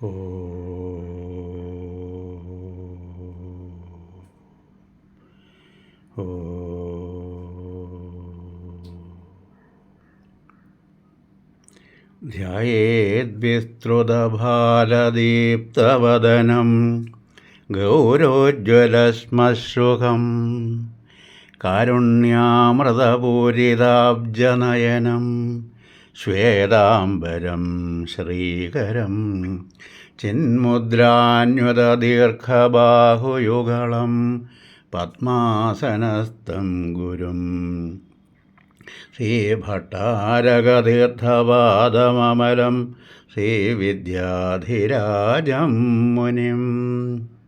ഓ ഓ ധ്യേദ്വിസ്തൃതഭാലദീപ്തവദനം ഗൗരോജ്വലശ്മശ്രുഖം കാരുണ്യാമൃതപൂരിതാബ്ജനയനം ശ്വേതാംബരം ശ്രീകരം. ചിന്മുദ്രാന്വതദീർഘബാഹുയുഗളം പത്മാസനസ്ഥം ഗുരും. ശ്രീഭട്ടാരകതീർത്ഥപാദമമലം ശ്രീവിദ്യാധിരാജം മുനിം.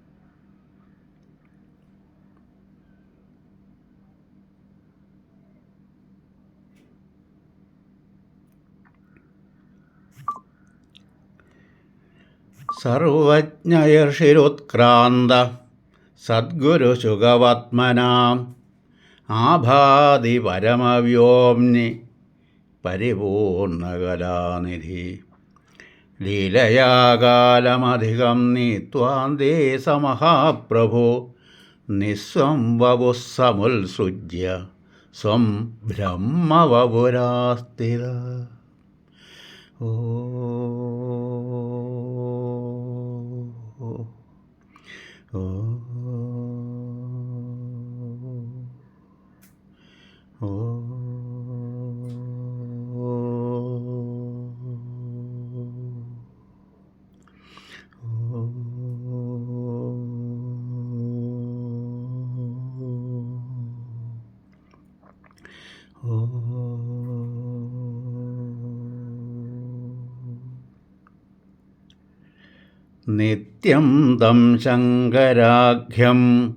സർവജ്ഞയർഷിരുത്ക്രാന്ത സദ്ഗുരുശുഖവത്മനാം ആഭാതി പരമവ്യോംനി പരിപൂർണകലാനിധി. ലീലയാകാലമധികം നീത്വാന്തേ സമഹാപ്രഭു നിസ്വം വപുസ്സമുത്സൃജ്യ സ്വം ബ്രഹ്മവപുരാസ്ഥിത. ഓ ഓ ഓ നിത്യം ദം ശങ്കരാഖ്യം.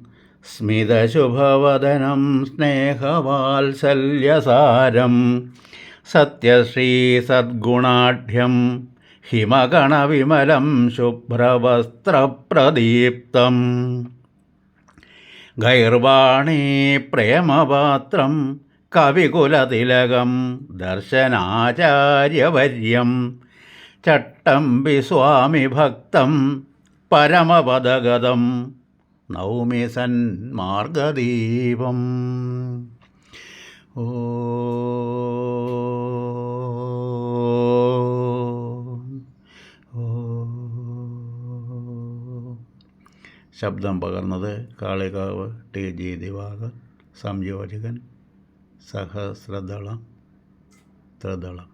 സ്മിതശുഭവദനം സ്നേഹവാത്സല്യസാരം. സത്യശ്രീസദ്ഗുണാഢ്യം ഹിമഗണവിമലം ശുഭ്രവസ്ത്രപ്രദീപ്തം. ഗൈർവാണീ പ്രേമപാത്രം കവികുലതിലകം. ദർശനാചാര്യവര്യം. ചട്ടമ്പി സ്വാമി ഭക്തം പരമപദഗതം നൗമി സന്മാർഗദീപം ഓ. ശബ്ദം പകർന്നത് കാളികാവ് ടി ജി ദിവാകർ സംയോജകൻ സഹസ്രദളം ത്രിദളം